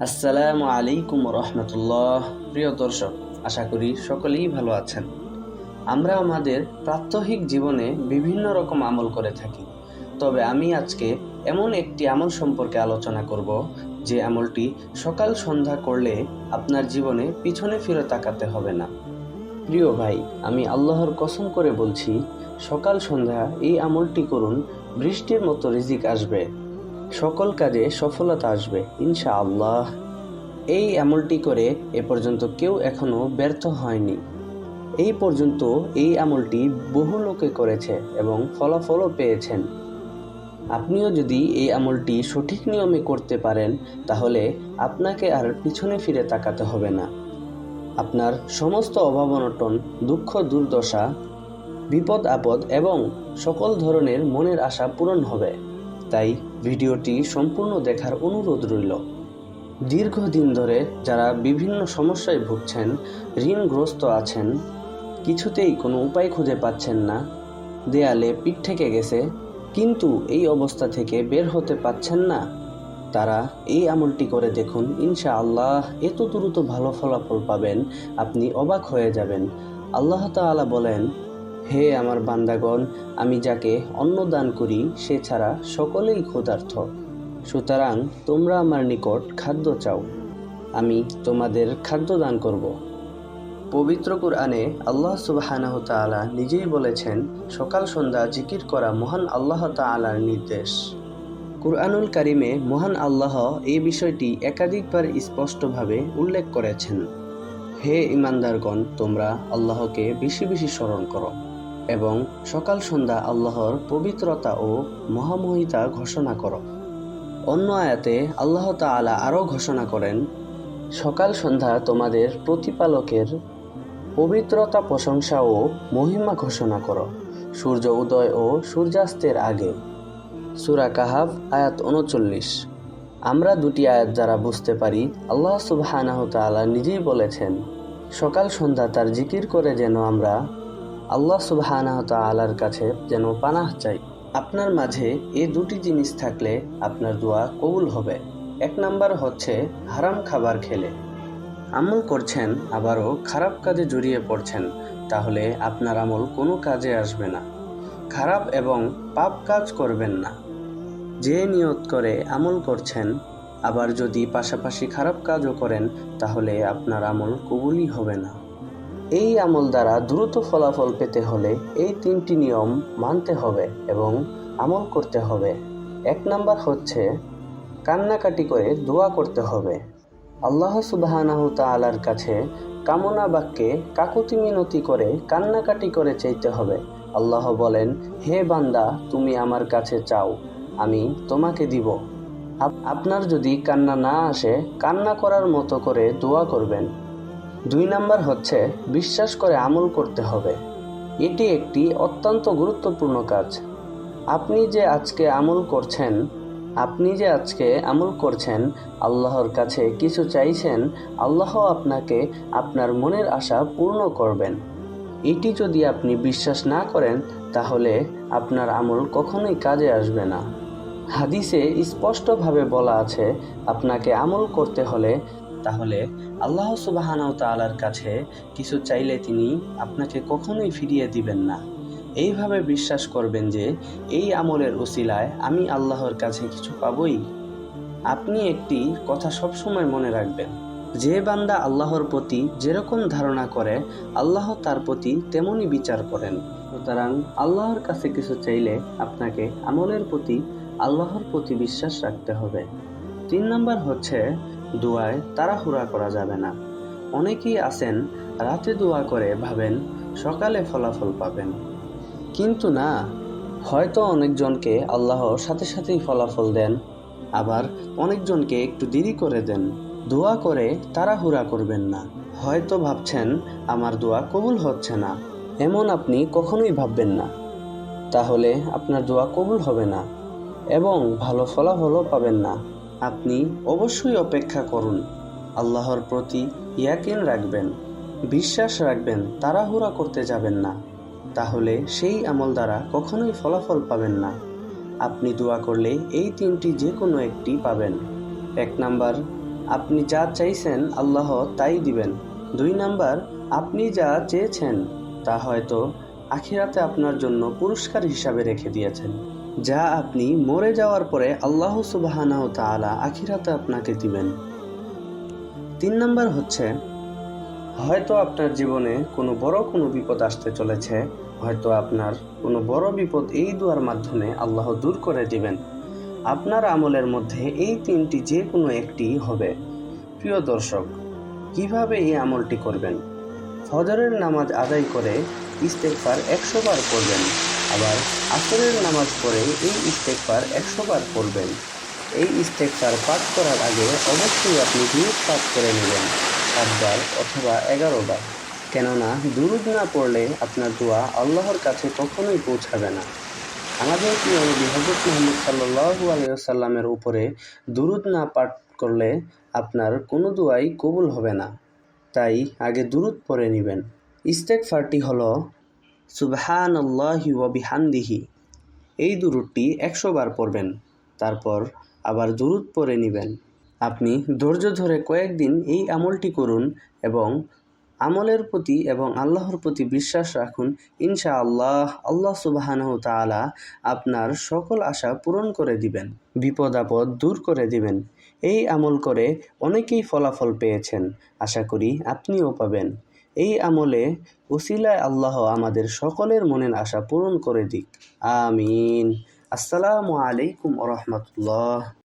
আসসালামু আলাইকুম রহমতুল্লাহ। প্রিয় দর্শক, আশা করি সকলেই ভালো আছেন। আমরা আমাদের প্রাত্যহিক জীবনে বিভিন্ন রকম আমল করে থাকি। তবে আমি আজকে এমন একটি আমল সম্পর্কে আলোচনা করব, যে আমলটি সকাল সন্ধ্যা করলে আপনার জীবনে পিছনে ফিরে তাকাতে হবে না। প্রিয় ভাই, আমি আল্লাহর কসম করে বলছি, সকাল সন্ধ্যা এই আমলটি করুন, বৃষ্টির মতো রিজিক আসবে। সকল কাজে সফলতা আসবে, ইনশাআল্লাহ। এই আমলটি করে এ পর্যন্ত কেউ এখনও ব্যর্থ হয়নি। এই পর্যন্ত এই আমলটি বহু লোকে করেছে এবং ফলাফলও পেয়েছেন। আপনিও যদি এই আমলটি সঠিক নিয়মে করতে পারেন, তাহলে আপনাকে আর পিছনে ফিরে তাকাতে হবে না। আপনার সমস্ত অভাব অনটন দুঃখ, দুর্দশা বিপদ আপদ এবং সকল ধরনের মনের আশা পূরণ হবে। তাই ভিডিওটি সম্পূর্ণ দেখার অনুরোধ রইল। দীর্ঘদিন ধরে যারা বিভিন্ন সমস্যায় ভুগছেন, ঋণগ্রস্ত আছেন, কিছুতেই কোনো উপায় খুঁজে পাচ্ছেন না। দেয়ালে পিঠ থেকে গেছে, কিন্তু এই অবস্থা থেকে বের হতে পাচ্ছেন না? তারা এই আমলটি করে দেখুন ইনশা আল্লাহ এত দ্রুত ভালো ফলাফল পাবেন, আপনি অবাক হয়ে যাবেন। আল্লাহ তাআলা বলেন হে আমার বান্দাগণ, আমি যাকে অন্ন দান করি, সে ছাড়া সকলেই ক্ষুধার্থ সুতরাং তোমরা আমার নিকট খাদ্য চাও, আমি তোমাদের খাদ্য দান করব। পবিত্র কুরআনে আল্লাহ সুবাহানাহ তাআলা নিজেই বলেছেন, সকাল সন্ধ্যা জিকির করা মহান আল্লাহ তাআলার নির্দেশ। কুরআনুল কারিমে মহান আল্লাহ এই বিষয়টি একাধিকবার স্পষ্টভাবে উল্লেখ করেছেন। হে ইমানদারগণ, তোমরা আল্লাহকে বেশি বেশি স্মরণ করো। এবং সকাল সন্ধ্যা আল্লাহর পবিত্রতা ও মহামহিতা ঘোষণা করো। অন্য আয়াতে আল্লাহ তাআলা আরও ঘোষণা করেন, সকাল সন্ধ্যা তোমাদের প্রতিপালকের পবিত্রতা, প্রশংসা ও মহিমা ঘোষণা করো। সূর্য উদয় ও সূর্যাস্তের আগে। সুরা কাহাব আয়াত উনচল্লিশ। আমরা দুটি আয়াত দ্বারা বুঝতে পারি, আল্লাহ তাআলা নিজেই বলেছেন, সকাল সন্ধ্যা তার জিকির করে যেন আমরা আল্লাহ সুবহানাহু তাআলার কাছে যেন পানাহ চাই। আপনার মাঝে এ দুটি জিনিস থাকলে আপনার দোয়া কবুল হবে। এক নাম্বার হচ্ছে হারাম খাবার খেলে। আমল করছেন, আবারও খারাপ কাজে জড়িয়ে পড়ছেন, তাহলে আপনার আমল কোনো কাজে আসবে না। খারাপ এবং পাপ কাজ করবেন না। যে নিয়ত করে আমল করছেন, আবার যদি পাশাপাশি খারাপ কাজও করেন, তাহলে আপনার আমল কবুলই হবে না। এই আমল দ্বারা দ্রুত ফলাফল পেতে হলে এই তিনটি নিয়ম মানতে হবে এবং আমল করতে হবে। এক নাম্বার হচ্ছে কান্নাকাটি করে দোয়া করতে হবে। আল্লাহ সুবাহানাহু তাআলার কাছে কামনা বাক্যে কাকুতি মিনতি করে কান্নাকাটি করে চাইতে হবে। আল্লাহ বলেন, হে বান্দা, তুমি আমার কাছে চাও, আমি তোমাকে দিব। আপনার যদি কান্না না আসে, কান্না করার মতো করে দোয়া করবেন। দুই নাম্বার হচ্ছে বিশ্বাস করে আমল করতে হবে। এটি একটি অত্যন্ত গুরুত্বপূর্ণ কাজ। আপনি যে আজকে আমল করছেন, আপনি যে আজকে আমল করছেন, আল্লাহর কাছে কিছু চাইছেন, আল্লাহ আপনাকে আপনার মনের আশা পূর্ণ করবেন। এটি যদি আপনি বিশ্বাস না করেন, তাহলে আপনার আমল কখনোই কাজে আসবে না। হাদিসে স্পষ্টভাবে বলা আছে, আপনাকে আমল করতে হলে তাহলে আল্লাহ সুবাহানাও তাআলার কাছে কিছু চাইলে তিনি আপনাকে কখনোই ফিরিয়ে দিবেন না। এইভাবে বিশ্বাস করবেন যে এই আমলের উসিলায় আমি আল্লাহর কাছে কিছু পাবই। আপনি একটি কথা সবসময় মনে রাখবেন, যে বান্দা আল্লাহর প্রতি যেরকম ধারণা করে, আল্লাহ তার প্রতি তেমনই বিচার করেন। সুতরাং আল্লাহর কাছে কিছু চাইলে আপনাকে আমলের প্রতি আল্লাহর প্রতি বিশ্বাস রাখতে হবে। তিন নম্বর হচ্ছে দোয়ায় তাড়াহুড়া করা যাবে না। অনেকেই আছেন, রাতে দোয়া করে ভাবেন, সকালে ফলাফল পাবেন। কিন্তু না, হয়তো অনেকজনকে আল্লাহ সাথে সাথেই ফলাফল দেন, আবার অনেকজনকে একটু দেরি করে দেন। দোয়া করে তাড়াহুড়া করবেন না। হয়তো ভাবছেন, আমার দোয়া কবুল হচ্ছে না। এমন আপনি কখনোই ভাববেন না। তাহলে আপনার দোয়া কবুল হবে না, এবং ভালো ফলাফলও পাবেন না। আপনি অবশ্যই অপেক্ষা করুন। আল্লাহর প্রতি ইয়াকিন রাখবেন, বিশ্বাস রাখবেন, তাড়াহুড়া করতে যাবেন না। তাহলে সেই আমল দ্বারা কখনোই ফলাফল পাবেন না। আপনি দোয়া করলে এই তিনটি যে কোনো একটি পাবেন। এক নাম্বার, আপনি যা চাইছেন আল্লাহ তাই দিবেন। দুই নাম্বার, আপনি যা চেয়েছেন তা হয়তো আখিরাতে আপনার জন্য পুরস্কার হিসাবে রেখে দিয়েছেন। যা আপনি মরে যাওয়ার পরে আল্লাহ সুবাহানাহ তাআলা আখিরাতে আপনাকে দিবেন। তিন নম্বর হচ্ছে, হয়তো আপনার জীবনে কোনো বড় কোনো বিপদ আসতে চলেছে, হয়তো আপনার কোনো বড় বিপদ এই দুয়ার মাধ্যমে আল্লাহ দূর করে দিবেন। আপনার আমলের মধ্যে এই তিনটি যে কোনো একটি হবে। প্রিয় দর্শক, কীভাবে এই আমলটি করবেন? ফজরের নামাজ আদায় করে ইস্তেকফার একশো বার করবেন। আবার আসরের নামাজ পড়ে এই ইস্তেকফার একশো বার পড়বেন। এই ইস্তেকফার পাঠ করার আগে অবশ্যই আপনি দুরুদ পাঠ করে নেবেন, সাতবার অথবা এগারো বার কেননা দুরুদ না পড়লে আপনার দোয়া আল্লাহর কাছে কখনোই পৌঁছাবে না। আমাদের প্রিয় নবী হজরত মোহাম্মদ সাল্লাহু আলাইসাল্লামের উপরে দুরুদ না পাঠ করলে আপনার কোনো দোয়াই কবুল হবে না। তাই আগে দুরুদ পড়ে নেবেন। ইস্তেকফারটি হলো সুবহান আল্লাহি ওয়াবিহামদিহি এই দুরুদটি একশো বার পড়বেন, তারপর আবার দুরুদ পরে নেবেন। আপনি ধৈর্য ধরে কয়েকদিন এই আমলটি করুন এবং আমলের প্রতি এবং আল্লাহর প্রতি বিশ্বাস রাখুন। ইনশা আল্লাহ আল্লাহ সুবাহানহ তাআলা আপনার সকল আশা পূরণ করে দিবেন, বিপদ আপদ দূর করে দিবেন। এই আমল করে অনেকেই ফলাফল পেয়েছেন, আশা করি আপনিও পাবেন। এই আমলে উসিলায় আল্লাহ আমাদের সকলের মনের আশা পূরণ করে দিক। আমিন। আসসালামু আলাইকুম রহমতুল্লাহ।